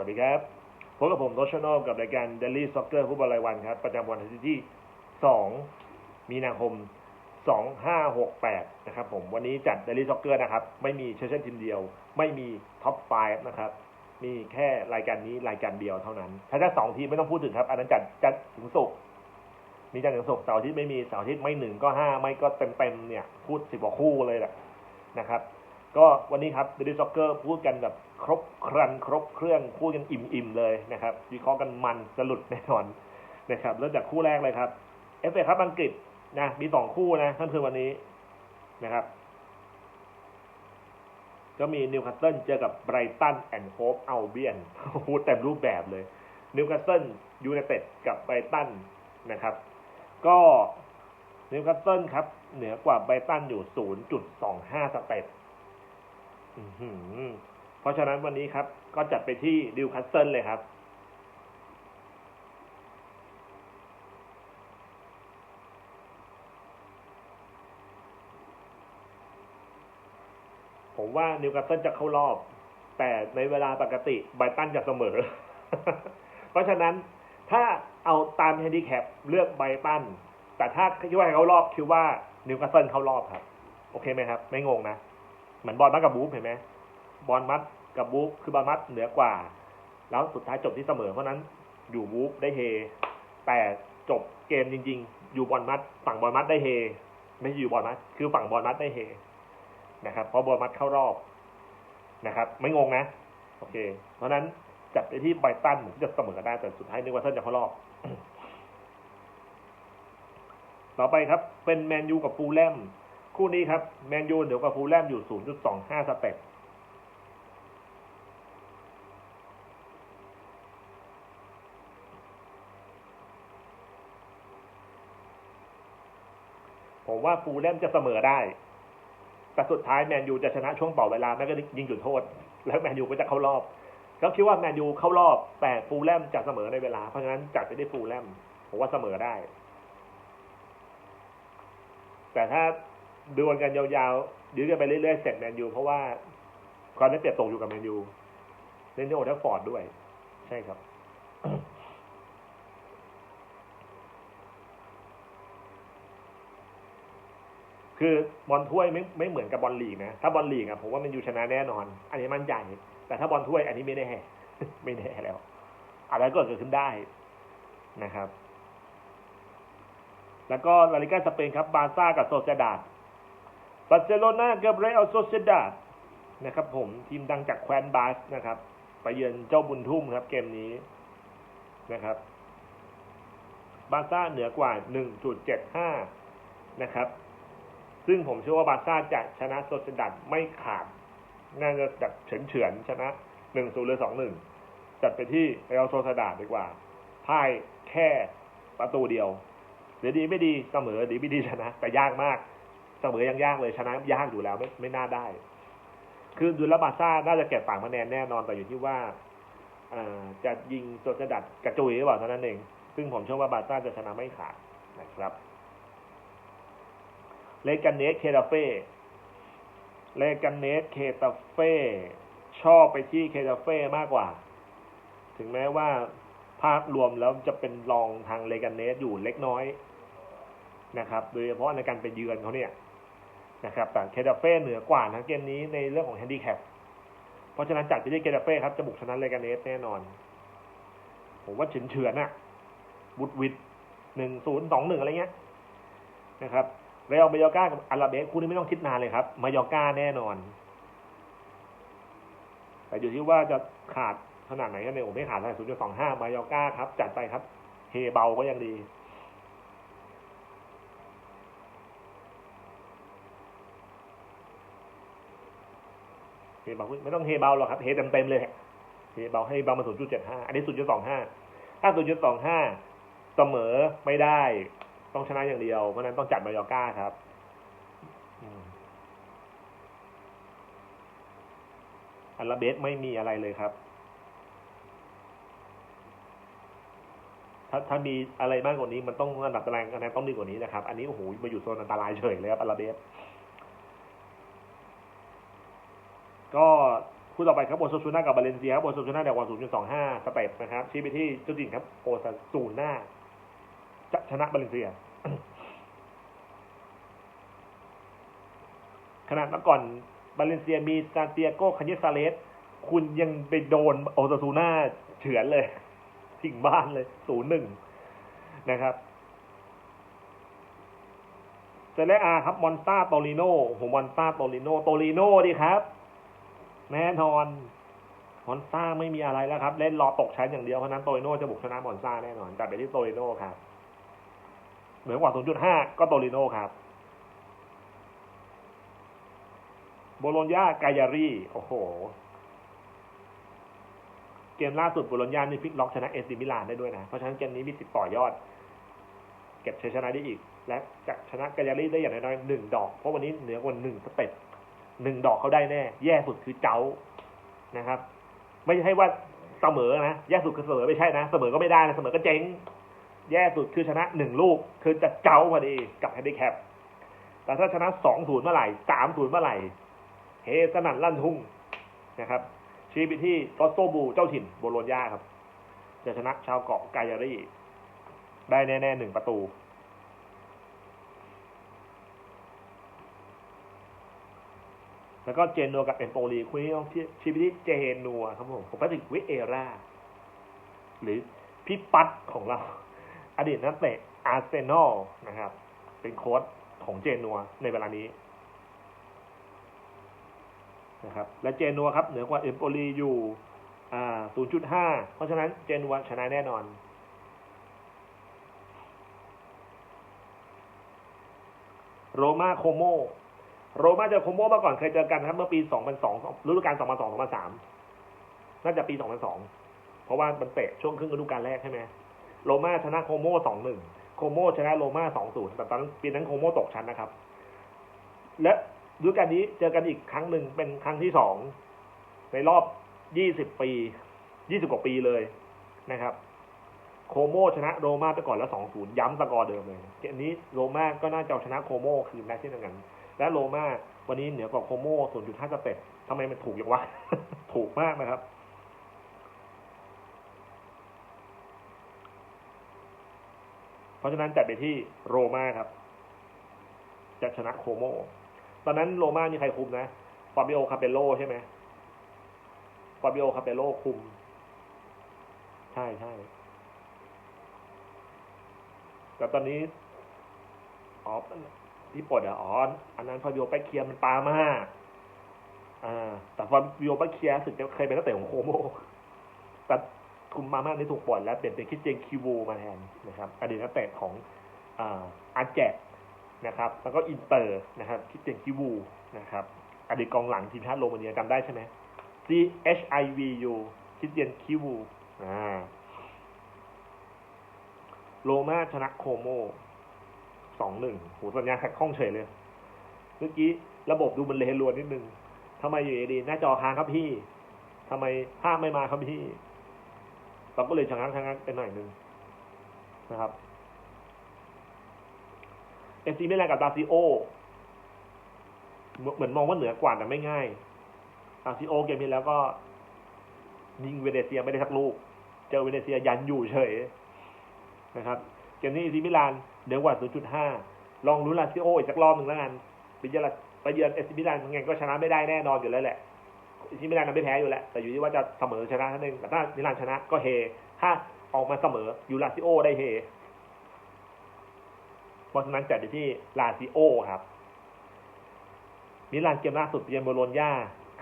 วัสดีครับพบกับผมโรชโนกับรายการ Daily Soccer ฟุตบอลรายวันครับ ประจำวันอาทิตย์ที่ 2 มีนาคม 2568 นะครับผมวันนี้จัด Daily Soccer นะครับ ไม่มีเชชั่นทีมเดียว ไม่มีท็อป 5 นะครับ มีแค่รายการนี้รายการเดียวเท่านั้น ถ้าจะสองทีมไม่ต้องพูดถึงครับ อันนั้นจัดจัดถึงศุกร์มีจันทร์ถึงศุกร์เสาร์อาทิตย์ไม่มีเสาร์อาทิตย์ไม่หนึ่งก็ห้าไม่ก็เต็มเต็มๆเนี่ยพูดสิบกว่าคู่เลยแหละนะครับ ก็วันนี้ครับเดลิซ็อกเกอร์พูดกันแบบครบครันครบเครื่องพูดกันอิ่มๆเลยนะครับวิเคราะห์กันมันสลุดแน่นอนนะครับเริ่มจากคู่แรกเลยครับเอฟเอครับอังกฤษนะมีสองคู่นะท่านคือวันนี้นะครับ ก็มีนิวคาสเซิลเจอกับไบรตันแอนด์โฮปอัลเบียนพูดเต็มรูปแบบเลยนิวคาสเซิลยูไนเต็ดกับไบรตันนะครับ ก็นิวคาสเซิลครับ เหนือกว่าไบรตันอยู่ 0.25 สเต็ปอื้อหือ เพราะฉะนั้นวันนี้ครับ ก็จัดไปที่ดิวคัสเซิลเลยครับ ผมว่านิวคาสเซิลจะเข้ารอบ แต่ในเวลาปกติไบตันจะเสมอ เพราะฉะนั้นถ้าเอาตามแฮนดิแคปเลือกไบตัน แต่ถ้าคิดว่าเขารอบคิดว่านิวคาสเซิลเข้ารอบครับ โอเคไหมครับ ไม่งงนะ เหมือนบอลมัดกับบูฟเห็นไหมบอลมัดกับบูฟคือบอลมัดเหนือกว่า แล้วสุดท้ายจบที่เสมอเพราะนั้นอยู่บูฟได้เฮ แต่จบเกมจริง ๆ อยู่บอลมัด ฝั่งบอลมัดได้เฮ ไม่ใช่อยู่บอลมัด คือฝั่งบอลมัดได้เฮนะครับเพราะบอลมัดเข้ารอบนะครับ ไม่งงนะ โอเค เพราะนั้นจับไปที่ไบตันเหมือนจะเสมอได้แต่สุดท้ายนึกว่าเส้นจะเข้ารอบต่อไปครับ เป็นแมนยูกับฟูลแลม คู่นี้ครับ แมนยูเดี๋ยวกับฟูลแลมอยู่ 0.25 สเต็ปผมว่าฟูลแลมจะเสมอได้ แต่สุดท้ายแมนยูจะชนะช่วงต่อเวลาแม้ก็ยิงจุดโทษ แล้วแมนยูก็จะเข้ารอบก็คิดว่าแมนยูเข้ารอบแต่ฟูลแลมจะเสมอในเวลา เพราะฉะนั้นจัดไปได้ฟูลแลมผมว่าเสมอได้ แต่ถ้า ดูกันยาวๆยื้อกันไปเรื่อยๆเสร็จแมนยูเพราะว่าความได้เปรียบตกอยู่กับแมนยูเล่นที่โอทัฟฟอร์ดด้วย ใช่ครับคือบอลถ้วยไม่ไม่เหมือนกับบอลลีกนะ ถ้าบอลลีกอะผมว่าแมันยูชนะแน่นอน อันนี้มั่นใจ แต่ถ้าบอลถ้วยอันนี้ไม่แน่ไม่แน่แล้วอะไรก็เกิดขึ้นได้นะครับ แล้วก็ลาลิกาสเปนครับบาร์ซ่ากับโซเซดาด บาร์เซโลนากับเรอัลโซเซดาดนะครับผมทีมดังจากแคว้นบาสนะครับไปเยือนเจ้าบุญทุ่มครับเกมนี้นะครับบาร์ซ่าเหนือกว่า 1.75 นะครับ ซึ่งผมเชื่อว่าบาร์ซ่าจะชนะโซเซดัดไม่ขาด น่าจะแบบเฉือนเฉือนชนะ 1-0 หรือ 2-1 จัดไปที่เรอัลโซเซดาดดีกว่าพ่ายแค่ประตูเดียวเดี๋ยวดีไม่ดีเสมอดีไม่ดีชนะ แต่ยากมาก เสมอยังยากเลยชนะยากอยู่แล้วไม่ไม่น่าได้ คือดูแลบาซ่าน่าจะเก็บฝากคะแนนแน่นอนแต่อยู่ที่ว่าอาจะยิงโซเซดัดกระจุยหรือเปล่าเท่านั้นเอง ซึ่งผมเชื่อว่าบาซ่าจะชนะไม่ขาดนะครับ เลกันเนสเคตาเฟ่เลกันเนสเคตาเฟ่ชอบไปที่เคตาเฟ่มากกว่า ถึงแม้ว่าภาพรวมแล้วจะเป็นรองทางเลกันเนสอยู่เล็กน้อยนะครับ โดยเฉพาะในการไปเยือนเขาเนี่ย นะครับแต่เคตาเฟ่เหนือกว่าทั้งเกมนี้ในเรื่องของแฮนดิแคปเพราะฉะนั้นจัดไปที่เคตาเฟ่ครับจะบุกชนะเลกันเนสแน่นอน ผมว่าเฉือนเฉือนๆน่ะบุดวิดหนึ่งศูนย์สองหนึ่งอะไรเงี้ยนะครับเรอัลมายอร์กากับอาราเบสคู่นี้ไม่ต้องคิดนานเลยครับมายอร์กาแน่นอน แต่อยู่ที่ว่าจะขาดขนาดไหนกันเนี่ยผมไม่ขาดเท่าไหร่ศูนย์จุดสองห้ามายอร์กาครับ จัดไปครับ เฮเบาก็ยังดี เฮเบาไม่ต้องเฮเบาหรอกครับเฮเต็มเต็มเลยเฮเบาให้เบามาศูนย์จุดเจ็ดห้าอันนี้ศูนย์จุดสองห้าถ้าศูนย์จุดสองห้าเสมอไม่ได้ต้องชนะอย่างเดียวเพราะนั้นต้องจัดมายอร์ก้าครับอัลลาเบสไม่มีอะไรเลยครับ ถ้าถ้ามีอะไรมากกว่านี้มันต้องระดับตารางคะแนนต้องดีกว่านี้นะครับ อันนี้โอ้โหมาอยู่โซนอันตรายเฉยเลยครับอัลลาเบส ก็คู่ต่อไปครับโอซาซูน่ากับบาเลนเซียครับโอซาซูน่าแนวกว่า0.25สเต็ปนะครับชี้ไปที่จุดดิ่งครับโอซาซูน่าจะชนะบาเลนเซียขนาดเมื่อก่อนบาเลนเซียมีซานเตียโกคันเยซาเลสคุณยังไปโดนโอซาซูน่าเฉือนเลยทิ้งบ้านเลย0-1นะครับเซเลอาครับมอนตาโตลิโนโหมอนตาโตลิโนโตลิโนดีครับ แน่นอนมอนซ่าไม่มีอะไรแล้วครับ เล่นรอตกชั้นอย่างเดียวเพราะนั้นโตลิโนจะบุกชนะมอนซ่าแน่นอนจัดไปที่โตลิโนครับเหนือกว่า 0.5 ก็โตลิโนครับ โบโลญญากายารีโอ้โห เกมล่าสุดโบโลญญานี่พลิกล็อกชนะเอซิมิลานได้ด้วยนะ เพราะฉะนั้นเกมนี้มีสิทธิ์ต่อยอด เก็บชัยชนะได้อีก และจะชนะกายารีได้อย่างน้อยๆหนึ่งดอก เพราะวันนี้เหนือกว่าหนึ่งสเต็ป หนึ่งดอกเขาได้แน่ แย่สุดคือเจ้านะครับ ไม่ใช่ว่าเสมอนะแย่สุดคือเสมอไม่ใช่นะเสมอก็ไม่ได้นะเสมอก็เจ๊ง แย่สุดคือชนะหนึ่งลูก คือจะเจ้าพอดีกับแฮนดิแคปแต่ถ้าชนะสองศูนย์เมื่อไหร่สามศูนย์เมื่อไหร่เฮสนั่นลั่นทุ่งนะครับชี้ไปที่ตอสโตบูเจ้าถิ่นโบโลญญาครับ จะชนะชาวเกาะกายารีได้แน่ๆหนึ่งประตู แล้วก็เจนัวกับเอมโปลีคุยต้องชี้ไปที่เจนัวครับผมผมแพทริกวิเอราหรือพี่ปัดของเรา อดีตนักเตะอาร์เซนอลนะครับ เป็นโค้ชของเจนัวในเวลานี้นะครับและเจนัวครับ เหนือกว่าเอมโปลีอยู่อ่า0.5 เพราะฉะนั้นเจนัวชนะแน่นอนโรมาโคโม โรม่าเจอโคโมมาก่อนเคยเจอกันครับ เมื่อปี 2002ฤดูกาล2002 2003 น่าจะปี 2002 เพราะว่ามันเตะช่วงครึ่งฤดูกาลแรกใช่ไหมโรม่าชนะโคโม2-1 โคโมชนะโรม่า2-0 แต่ตอนนั้นปีนั้นโคโมตกชั้นนะครับ และฤดูกาลนี้เจอกันอีกครั้งหนึ่งเป็นครั้งที่สองในรอบ 20 ปี 20 กว่าปีเลยนะครับโคโมชนะโรม่าไปก่อนแล้ว 2-0 ย้ำสกอร์เดิมเลยเกมนี้โรม่าก็น่าจะชนะโคโมคืนได้เช่นเดียวกัน และโรม่าวันนี้เหนือกว่าโคโม่0.5 สเต็ปทำไมมันถูกอย่างวะ ถูกมากนะครับ เพราะฉะนั้นจัดไปที่โรม่าครับ จะชนะโคโม ตอนนั้นโรม่ามีใครคุมนะฟาบิโอคาเปโลใช่ไหมฟาบิโอคาเปโลคุม ใช่ใช่แต่ตอนนี้ อ๋อ ที่ปลดอะอ๋ออันนั้นฟาบิโอไปเคลียร์มันปามาอ่า แต่ฟาบิโอไปเคลียร์สึกจะเคยเป็นนักเตะของโคโมแต่คุมมาม่านี่ถูกปลดแล้วเปลี่ยนเป็นคริสเตียนคิวูมาแทนนะครับอดีตนักเตะของอาร์แจกนะครับ แล้วก็อินเตอร์นะครับคริสเตียนคิวูนะครับอดีตกองหลังทีมชาติโรมาเนียจำได้ใช่ไหม C H I V U คริสเตียนคิวูอ่าโรมาชนะโคโม สองหนึ่งโหสัญญาณขัดข้องเฉยเลย เมื่อกี้ระบบดูมันเลรวนนิดนึงทำไมอยู่ดีหน้าจอค้างครับพี่ทำไมภาพไม่มาครับพี่ เราก็เลยชะงักชะงักไปหน่อยนึงนะครับเอซีไม่แรงกับดาซิโอเหมือนมองว่าเหนือกว่าแต่ไม่ง่ายดาซิโอเกมนี้แล้วก็ยิงเวเนเซียไม่ได้สักลูก เจอเวเนเซียยันอยู่เฉยนะครับ เกมนี้เอซีมิลานเหนือกว่า 0.5 ลองลุ้นลาซิโออีกสักรอบหนึ่งแล้วกันไปเยือนไปเยือนเอซิมิลานยังไงก็ชนะไม่ได้แน่นอนอยู่แล้วแหละเอซิมิลานนั้นไม่แพ้อยู่แล้วแต่อยู่ที่ว่าจะเสมอชนะท่านั้นเองแต่ถ้ามิลานชนะก็เฮถ้าออกมาเสมออยู่ลาซิโอได้เฮเพราะฉะนั้นจัดไปที่ลาซิโอครับมิลานเกมล่าสุดเยือนโบโลญญา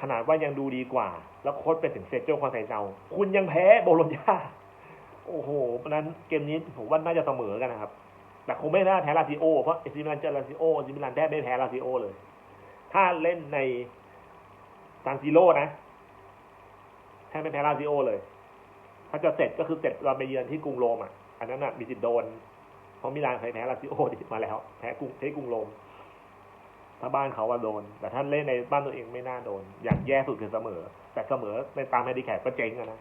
ขนาดว่ายังดูดีกว่า แล้วโค้ชเป็นถึงเซโจคอนไซเซาคุณยังแพ้โบโลญญา โอ้โหเพราะนั้นเกมนี้ผมว่าน่าจะเสมอกันนะครับ แต่คงไม่น่าแพ้ลาซิโอเพราะเอซิมิลานเจอลาซิโอเอซิมิลานแทบไม่แพ้ลาซิโอเลย ถ้าเล่นในซานซิโร่นะแทบไม่แพ้ลาซิโอเลย ถ้าจะเสร็จก็คือเสร็จเราไปเยือนที่กรุงโรมอะอันนั้นอะมีสิทธิ์โดนเพราะมิลานเคยแพ้ลาซิโอมาแล้วแพ้กรุงที่กรุงโรมถ้าบ้านเขาว่าโดน แต่ถ้าเล่นในบ้านตัวเองไม่น่าโดน อย่างแย่สุดคือเสมอ แต่เสมอในตามแฮนดิแคปก็เจ๊งอะนะ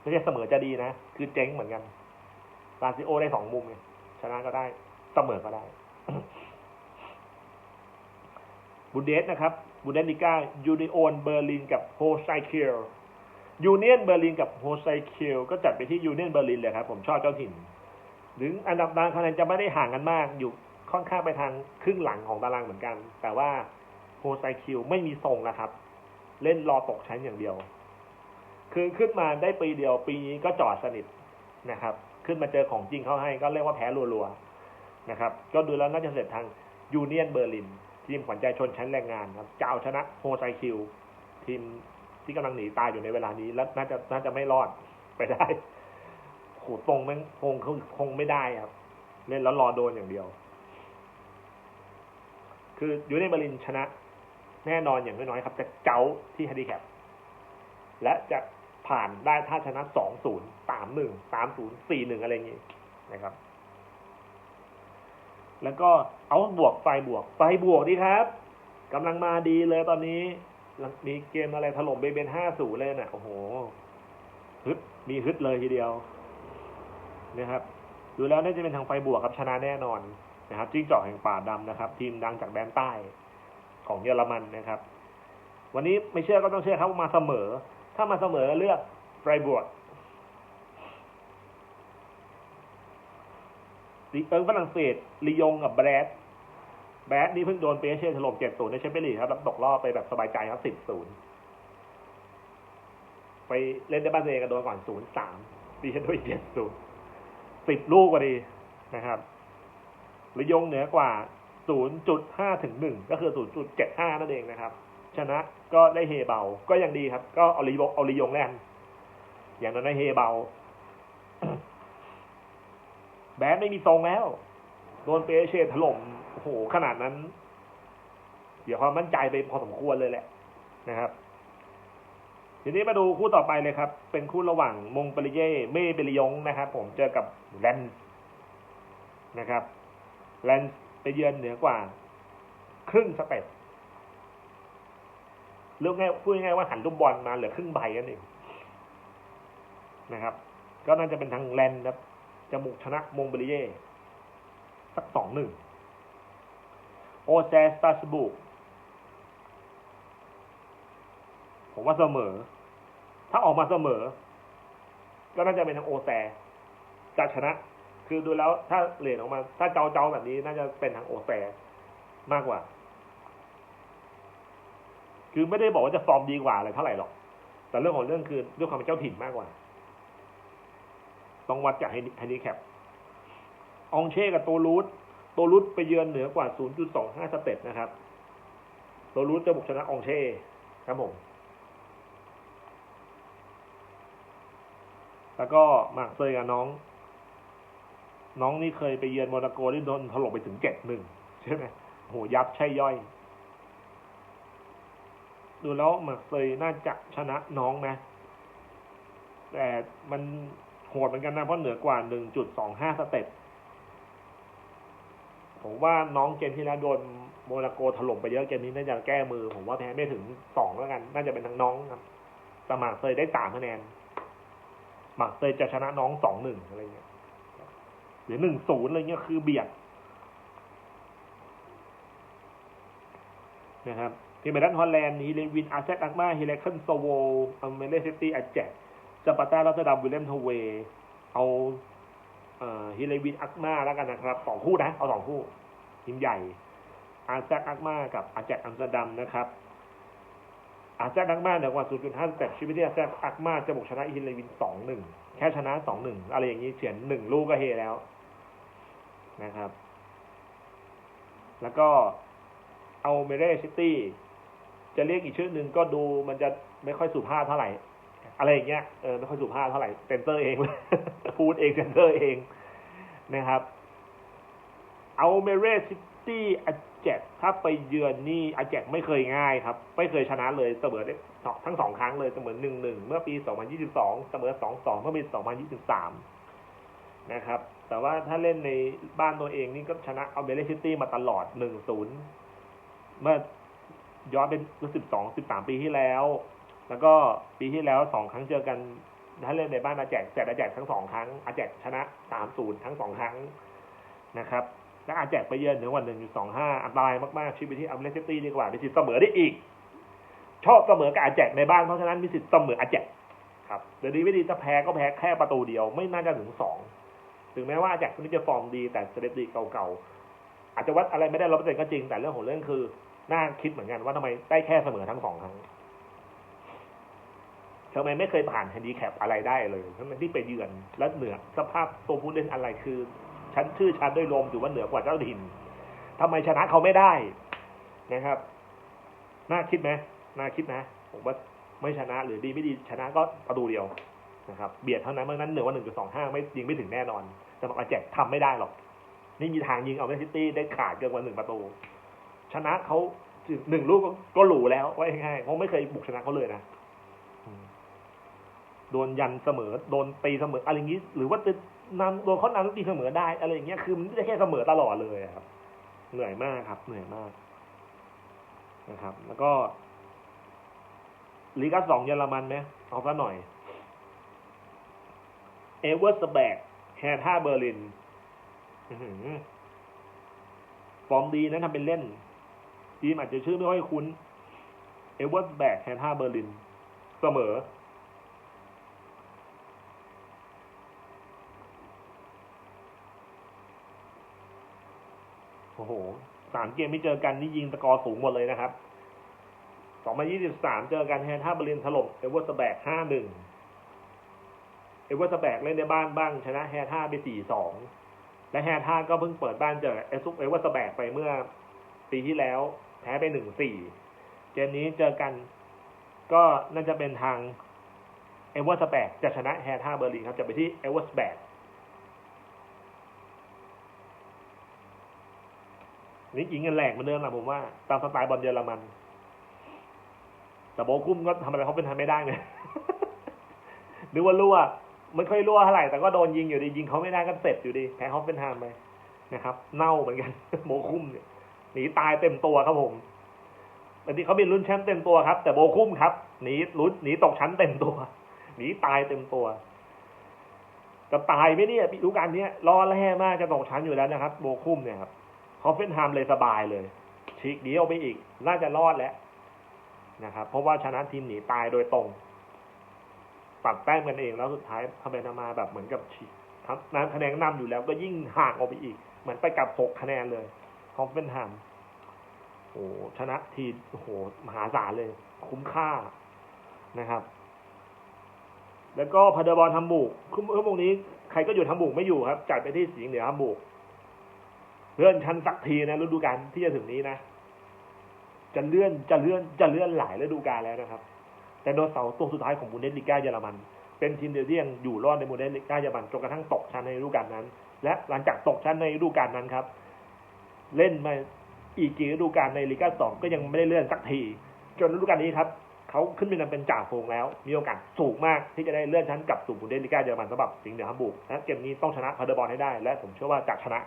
ไม่ใช่เสมอจะดีนะ คือเจ๊งเหมือนกันลาซิโอได้สองมุมไงชนะก็ได้เสมอก็ได้บุนเดสนะครับบูเดนลิก้ายูนิโอนเบอร์ลินกับโฮไซเคิลยูเนียนเบอร์ลินกับโฮไซเคิลก็จัดไปที่ยูเนียนเบอร์ลินเลยครับ ผมชอบเจ้าถิ่นหรืออันดับตารางคะแนนจะไม่ได้ห่างกันมาก อยู่ค่อนข้างไปทางครึ่งหลังของตารางเหมือนกัน แต่ว่าโฮไซคิวไม่มีทรงนะครับ เล่นรอตกชั้นอย่างเดียว คือขึ้นมาได้ปีเดียวปีนี้ก็จอดสนิทนะครับ ขึ้นมาเจอของจริงเขาให้ก็เรียกว่าแพ้รัวๆนะครับ ก็ดูแล้วน่าจะเสร็จทางยูเนียนเบอร์ลิน ทีมขวัญใจชนชั้นแรงงานครับจะเอาชนะโฮไซคิว ทีมที่กำลังหนีตายอยู่ในเวลานี้ แล้วน่าจะน่าจะไม่รอดไปได้โหตรงแม่งคงคงไม่ได้ครับเล่นแล้วรอโดนอย่างเดียว คือยูเนียนเบอร์ลินชนะ แน่นอนอย่างน้อยๆครับ จะเจ้าที่ฮันดีแคปและจะ ผ่านได้ถ้าชนะสองศูนย์สามหนึ่งสามศูนย์สี่หนึ่งอะไรอย่างนี้นะครับ แล้วก็เอาบวกไฟบวก ไฟบวกดีครับกำลังมาดีเลยตอนนี้มีเกมอะไรถล่มเบเบนห้าศูนย์เลยนะ่ะโอ้โหฮึดมีฮึดเลยทีเดียวนะครับดูแล้วน่าจะเป็นทางไฟบวกครับชนะแน่นอนนะครับจิ้งจอกแห่งป่าดำนะครับ ทีมดังจากแดนใต้ของเยอรมันนะครับ วันนี้ไม่เชื่อก็ต้องเชื่อครับมาเสมอ ถ้ามาเสมอเลือกไฟบวกลีเอิงฝรั่งเศสลียงกับแบรดแบรดนี่เพิ่งโดนเปเช่ถล่มเจ็ดศูนย์ในแชมเปี้ยนลีกครับแล้วตกรอบไปแบบสบายใจครับสิบศูนย์ไปเล่นในบ้านตัวเองกันโดนก่อนศูนย์สามดีฉันด้วยเจ็ดศูนย์สิบลูกกว่าดีนะครับลียงเหนือกว่า 0.5 ถึง 1 ก็คือ 0.75 นั่นเองนะครับ ชนะก็ได้เฮเบา ก็ยังดีครับ ก็เอาลีบเอาลียงแลนอย่างนั้นได้เฮเบา แบดไม่มีทรงแล้ว โดนเปเช่ถล่มโอ้โหขนาดนั้น เดี๋ยวความมั่นใจไปพอสมควรเลยแหละนะครับ ทีนี้มาดูคู่ต่อไปเลยครับ เป็นคู่ระหว่างมงเปริเย่เม่เปริยงนะครับ ผมเจอกับแลนนะครับแลนไปเยือนเหนือกว่า ครึ่งสเต็ป เรื่องง่ายพูดง่ายว่าหันลูกบอลมาเหลือครึ่งใบกันเองนะครับ ก็น่าจะเป็นทางแลนครับจะบุกชนะมงเบริเย่สักสองหนึ่งโอแซสตาสบุกผมว่าเสมอ ถ้าออกมาเสมอ ก็น่าจะเป็นทางโอแซจะชนะ คือดูแล้วถ้าเหรียญออกมา ถ้าเจ้าเจ้าแบบนี้น่าจะเป็นทางโอแซมากกว่า คือไม่ได้บอกว่าจะฟอร์มดีกว่าอะไรเท่าไหร่หรอก แต่เรื่องของเรื่องคือด้วยความเป็นเจ้าถิ่นมากกว่า ต้องวัดจากไฮนีแคปองเช่กับโตรูทโตรูทไปเยือนเหนือกว่า 0.25 สเต็ปนะครับโตรูทจะบุกชนะองเช่ครับผม แล้วก็มาร์กเซยกับน้อง น้องนี่เคยไปเยือนโมนาโกที่โดนถล่มไปถึงเจ็ดหนึ่งใช่ไหมโหยับใช่ย่อย ดูแล้วหมาเซยน่าจะชนะน้องนะ แต่มันโหดเหมือนกันนะเพราะเหนือกว่าหนึ่งจุดสองห้าสเต็ปผมว่าน้องเกมที่แล้วโดนโมนาโกถล่มไปเยอะเกมนี้น่าจะแก้มือ ผมว่าแพ้ไม่ถึงสองแล้วกัน น่าจะเป็นทางน้องครับแต่มาเซยได้สามคะแนนหมาเซยจะชนะน้องสองหนึ่งอะไรเงี้ยหรือหนึ่งศูนย์อะไรเงี้ยคือเบียดนะครับ ทีมเบดันฮอลแลนด์ฮีเลวินอาร์เซตอักมาฮิเลคันโซโวอเมเลซิตี้อาแจกสปาร์ตาลัสดัมวิลเลมทเวเอาฮิเลวินอักมาแล้วกันนะครับสองคู่นะ เอาสองคู่ทีมใหญ่ อาแซกอักมากับอาแจกอัมสเตอร์ดัมนะครับ อาแซกอักมาเนี่ยกว่า 0.5แต่ชีวิตที่อาแซกอักมาจะบุกชนะฮิเลวิน 2-1 แค่ชนะ 2-1 อะไรอย่างนี้เฉียน1ลูกก็เฮแล้วนะครับ แล้วก็เอาเมเรซิตี้ จะเรียกอีกชื่อหนึ่งก็ดูมันจะไม่ค่อยสุภาพเท่าไหร่ อะไรอย่างเงี้ยเออไม่ค่อยสุภาพเท่าไหร่เซนเตอร์เองพูดเองเซนเตอร์เองนะครับเอาเมเรซิตี้อาแจกถ้าไปเยือนนี่อาแจกไม่เคยง่ายครับ ไม่เคยชนะเลยเสมอได้ทั้งสองครั้งเลยเสมอหนึ่งหนึ่งเมื่อปีสองพันยี่สิบสองเสมอสองสองเมื่อปีสองพันยี่สิบสามนะครับ แต่ว่าถ้าเล่นในบ้านตัวเองนี่ก็ชนะเอาเบลเลซิตี้มาตลอดหนึ่งศูนย์เมื่อ ย้อนเป็นสิบสองสิบสามปีที่แล้ว แล้วก็ปีที่แล้วสองครั้งเจอกันถ้าเล่นในบ้านอาแจกแจกอาแจกทั้งสองครั้งอาแจกชนะสามศูนย์ทั้งสองครั้งนะครับ และอาแจกไปเยือนเหนือว่าหนึ่งจุดสองห้าอันตรายมากๆชีวิตที่อัมเลสตี้ดีกว่ามีสิทธิ์เสมอได้อีก ชอบเสมอกับอาแจกในบ้านเพราะฉะนั้นมีสิทธิ์เสมออาแจกครับเดี๋ยวดีไม่ดีถ้าแพ้ก็แพ้แค่ประตูเดียวไม่น่าจะถึงสองถึงแม้ว่าอาแจกคนนี้จะฟอร์มดีแต่สเตติเก่าๆอาจจะวัดอะไรไม่ได้ร้อยเปอร์เซ็นต์ก็จริงแต่เรื่องของเรื่องคือ น่าคิดเหมือนกันว่าทำไมได้แค่เสมอทั้งสองครั้งทำไมไม่เคยผ่านแฮนดิแคปอะไรได้เลยทั้งที่ไปเยือน และเหนือสภาพตัวผู้เล่นอะไรคือ ชั้นชื่อชั้นด้วยลมถือว่าเหนือกว่าเจ้าถิ่นทำไมชนะเขาไม่ได้นะครับ น่าคิดไหมน่าคิดนะ ผมว่าไม่ชนะหรือดีไม่ดีชนะก็ประตูเดียวนะครับ เบียดเท่านั้นเมื่อนั้นเหนือว่าหนึ่งจุดสองห้าไม่ยิงไม่ถึงแน่นอน แต่บอกอาแจกทำไม่ได้หรอก นี่มีทางยิงเอาแมนซิตี้ได้ขาดเกินกว่าหนึ่งประตู ชนะเขาหนึ่งลูกก็หลูแล้วว่าง่ายๆเพราะไม่เคยบุกชนะเขาเลยนะโดนยันเสมอ โดนตีเสมออะไรอย่างนี้ หรือว่าจะนำโดนเขานำตีเสมอได้ อะไรอย่างเงี้ยคือมันไม่ได้แค่เสมอตลอดเลยครับ เหนื่อยมากครับ เหนื่อยมากนะครับ แล้วก็ลีกาสองเยอรมันไหมเอาซะหน่อย เอเวอร์สแบกแฮท่าเบอร์ลินฟอร์มดีนะทำเป็นเล่น ทีมอาจจะชื่อไม่ค่อยคุ้น เอเวอร์สแบกแฮท่าเบอร์ลิน เสมอ โอ้โห สามเกมที่เจอกันนี่ยิงตะกอร์สูงหมดเลยนะครับ 2023 เจอกันแฮท่าเบอร์ลินถล่มเอเวอร์สแบก5-1เอเวอร์สแบกเล่นในบ้านบ้างชนะแฮท่าไป4-2และแฮท่าก็เพิ่งเปิดบ้านเจอเอซุกเอเวอร์สแบกไปเมื่อปีที่แล้ว แพ้ไป1-4เกมนี้เจอกัน ก็น่าจะเป็นทางเอเวอร์สแบกจะชนะแฮท่าเบอร์ลินครับ จะไปที่เอเวอร์สแบกนี่ยิงกันแหลกเหมือนเดิมแหละผมว่า ตามสไตล์บอลเยอรมัน แต่โบกุ้มก็ทำอะไรเขาเป็นทำไม่ได้เนี่ยนึกว่ารั่วไม่ค่อยรั่วเท่าไหร่แต่ก็โดนยิงอยู่ดียิงเขาไม่ได้ก็เสร็จอยู่ดี แพ้เขาเป็นทามไปนะครับ เน่าเหมือนกันโบคุ้มเนี่ย หนีตายเต็มตัวครับผมอันนี้เขาเป็นรุ่นแชมป์เต็มตัวครับ แต่โบคุ้มครับหนีลุ้นหนีตกชั้นเต็มตัวหนีตายเต็มตัวจะตายไหมเนี่ยรู้การนี้รอแร่มากจะตกชั้นอยู่แล้วนะครับ โบคุ้มเนี่ยครับเขาเป็นทามเลยสบายเลยฉีกเดียวไปอีก น่าจะรอดแล้วนะครับ เพราะว่าชนะทีมหนีตายโดยตรงปัดแต้มกันเองแล้วสุดท้ายทำไปทำมาแบบเหมือนกับฉีกครับนั้นคะแนนนำอยู่แล้วก็ยิ่งห่างออกไปอีก เหมือนไปกับหกคะแนนเลย ฮอฟเฟนแฮมโอ้ชนะทีโอ้โหมหาศาลเลย คุ้มค่านะครับ แล้วก็พาเดอร์บอลทัมบุกคุ้มเมื่อวงนี้ใครก็อยู่ทัมบุกไม่อยู่ครับจัดไปที่สีเหนือทัมบุกเลื่อนชั้นสักทีนะฤดูกาลที่จะถึงนี้นะจะเลื่อนจะเลื่อนจะเลื่อนหลายฤดูกาลแล้วนะครับ แต่โดนเสาตัวสุดท้ายของบูนเดสลิก้าเยอรมัน เป็นทีมเดียวที่ยังอยู่รอดในบูนเดสลิก้าเยอรมันจนกระทั่งตกชั้นในฤดูกาลนั้น และหลังจากตกชั้นในฤดูกาลนั้นครับ เล่นมาอีกกี่ฤดูกาลในลีกาสองก็ยังไม่ได้เลื่อนสักที จนฤดูกาลนี้ครับเขาขึ้นเป็นเป็นจ่าฝูงแล้ว มีโอกาสสูงมากที่จะได้เลื่อนชั้นกลับสู่บูนเดสลิก้าเยอรมันสำหรับสิงห์เหนือฮัมบูร์กและเกมนี้ต้องชนะพาเดอร์บอลให้ได้ และผมเชื่อว่าจะชนะ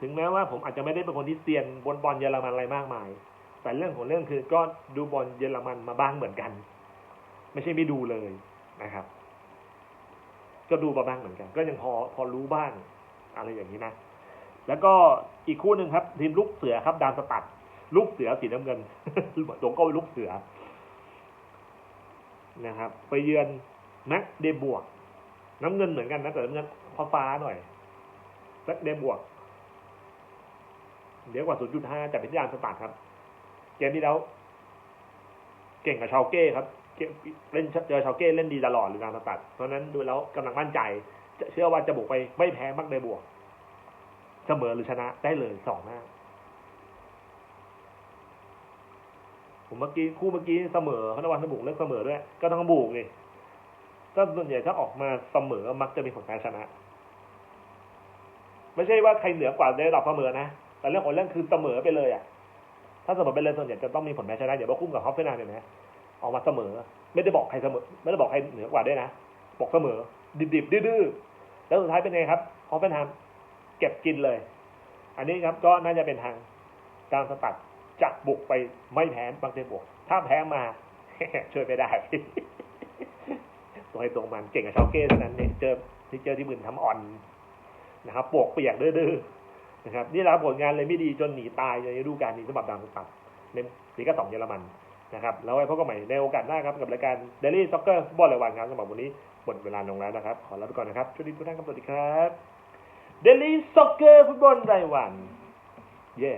ถึงแม้ว่าผมอาจจะไม่ได้เป็นคนที่เซียนบนบอลเยอรมันอะไรมากมาย แต่เรื่องของเรื่องคือก็ดูบอลเยอรมันมาบ้างเหมือนกัน ไม่ใช่ไม่ดูเลยนะครับ ก็ดูมาบ้างเหมือนกัน ก็ยังพอพอรู้บ้าง อะไรอย่างนี้นะ แล้วก็อีกคู่หนึ่งครับ ทีมลูกเสือครับดานสตัดลูกเสือสีน้ำเงินโลโก้ลูกเสือนะครับ ไปเยือนแม็กเดบวก น้ำเงินเหมือนกันนะแต่น้ำเงินฟ้าฟ้าหน่อยแม็กเดบวกเดี๋ยวกว่า 0.5 จากพิทยานสตาร์ทครับ เกมที่แล้ว เก่งกับชาวเก้ครับเล่นเจอชาวเก้เล่นดีตลอดหรือการสตาร์ทเพราะนั้นดูแล้วกำลังมั่นใจ เชื่อว่าจะบุกไปไม่แพ้มักในบวก เสมอหรือชนะได้เลยสองหน้าผมเมื่อกี้คู่เมื่อกี้เสมอเขาตะวันสบุกเลือกเสมอด้วย ก็ต้องบุกนี่ก็ส่วนใหญ่ถ้าออกมาเสมอมักจะมีผลแพ้ชนะ ไม่ใช่ว่าใครเหนือกว่าได้ระดับเสมอนะแต่เรื่องของเรื่องคือเสมอไปเลยอะ ถ้าเสมอไปเลยส่วนใหญ่จะต้องมีผลแพ้ชนะเดี๋ยวว่าคุ้มกับฮอฟเฟนานเนี่ยนะออกมาเสมอ ไม่ได้บอกใครเสมอ ไม่ได้บอกใครเหนือกว่าด้วยนะบอกเสมอ ดิบๆดื้อๆ แล้วสุดท้ายเป็นไงครับฮอฟเฟนานเก็บกินเลย อันนี้ครับก็น่าจะเป็นทางการสตัดจะบุกไปไม่แพ้บางเทบวก ถ้าแพ้มาช่วยไปได้ตัวให้ตรงมันเก่งกับชาวเก้เท่านั้นเนี่ยเจอที่เจอที่มืนทำอ่อนนะครับปวกเปียกดื้อนะครับนี่แหละครับผลงานเลยไม่ดีจนหนีตายในฤดูกาลนี้สำหรับดาวตัดในลีกสองเยอรมัน นะครับแล้วไว้พบกันใหม่ในโอกาสหน้าครับกับรายการ Daily Soccer ฟุตบอลรายวันครับสำหรับวันนี้หมดเวลาลงแล้วนะครับ ขอลาไปก่อนนะครับสวัสดีทุกท่านครับสวัสดีครับ Daily Soccer ฟุตบอลรายวันเย้